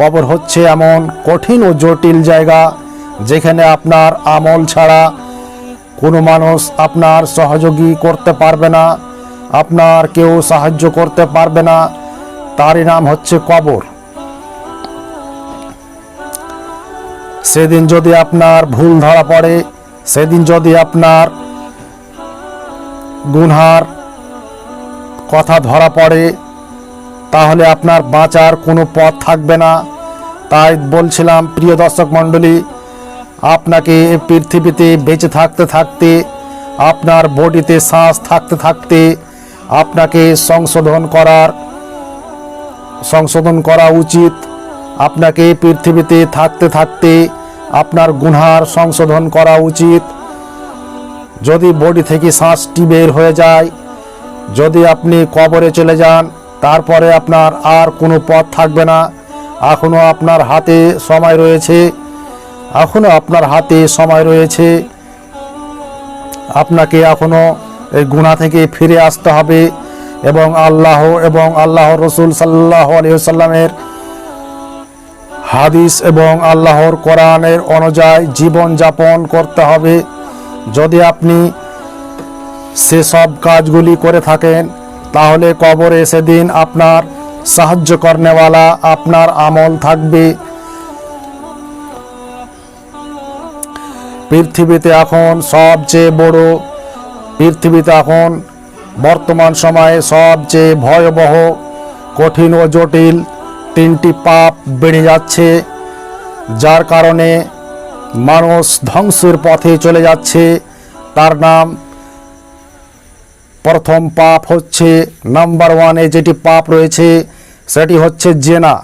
কবর হচ্ছে এমন কঠিন ও জটিল জায়গা যেখানে আপনার আমল ছাড়া কোনো মানুষ আপনার সহযোগী করতে পারবে না, আপনার কেউ সাহায্য করতে পারবে না। তারই নাম হচ্ছে কবর। সেদিন যদি আপনার ভুল ধরা পড়ে, সেদিন যদি আপনার গুনহার কথা ধরা পড়ে তাহলে আপনার বাঁচার কোনো পথ থাকবে না। তাই বলছিলাম, প্রিয় দর্শক মণ্ডলী, আপনাকে পৃথিবীতে বেঁচে থাকতে থাকতে, আপনার বডিতে শ্বাস থাকতে থাকতে, আপনাকে সংশোধন করার, সংশোধন করা উচিত। আপনাকে পৃথিবীতে থাকতে থাকতে, আপনার গুনহার সংশোধন করা উচিত। যদি বডি থেকে শ্বাসটি বের হয়ে যায়, যদি আপনি কবরে চলে যান তারপরে আপনার আর কোনো পথ থাকবে না। এখনও আপনার হাতে সময় রয়েছে। এখনও আপনার হাতে সময় রয়েছে। আপনাকে এখনও এই গুণা থেকে ফিরে আসতে হবে এবং আল্লাহ এবং আল্লাহ রসুল সাল্লাহ আলিয়াল্লামের হাদিস এবং আল্লাহর কোরআনের অনুযায়ী জীবন যাপন করতে হবে। যদি আপনি সেসব কাজগুলি করে থাকেন তাহলে কবরে সেদিন আপনার সাহায্য করনেওয়ালা আপনার আমল থাকবে। পৃথিবীতে এখন সবচেয়ে বড়, পৃথিবীতে এখন বর্তমান সময়ে সবচেয়ে ভয়াবহ, কঠিন ও জটিল তিনটি পাপ বেড়ে যাচ্ছে, যার কারণে মানুষ ধ্বংসের পথে চলে যাচ্ছে। তার নাম প্রথম পাপ হচ্ছে নাম্বার ওয়ানে যেটি পাপ রয়েছে সেটি হচ্ছে জেনা।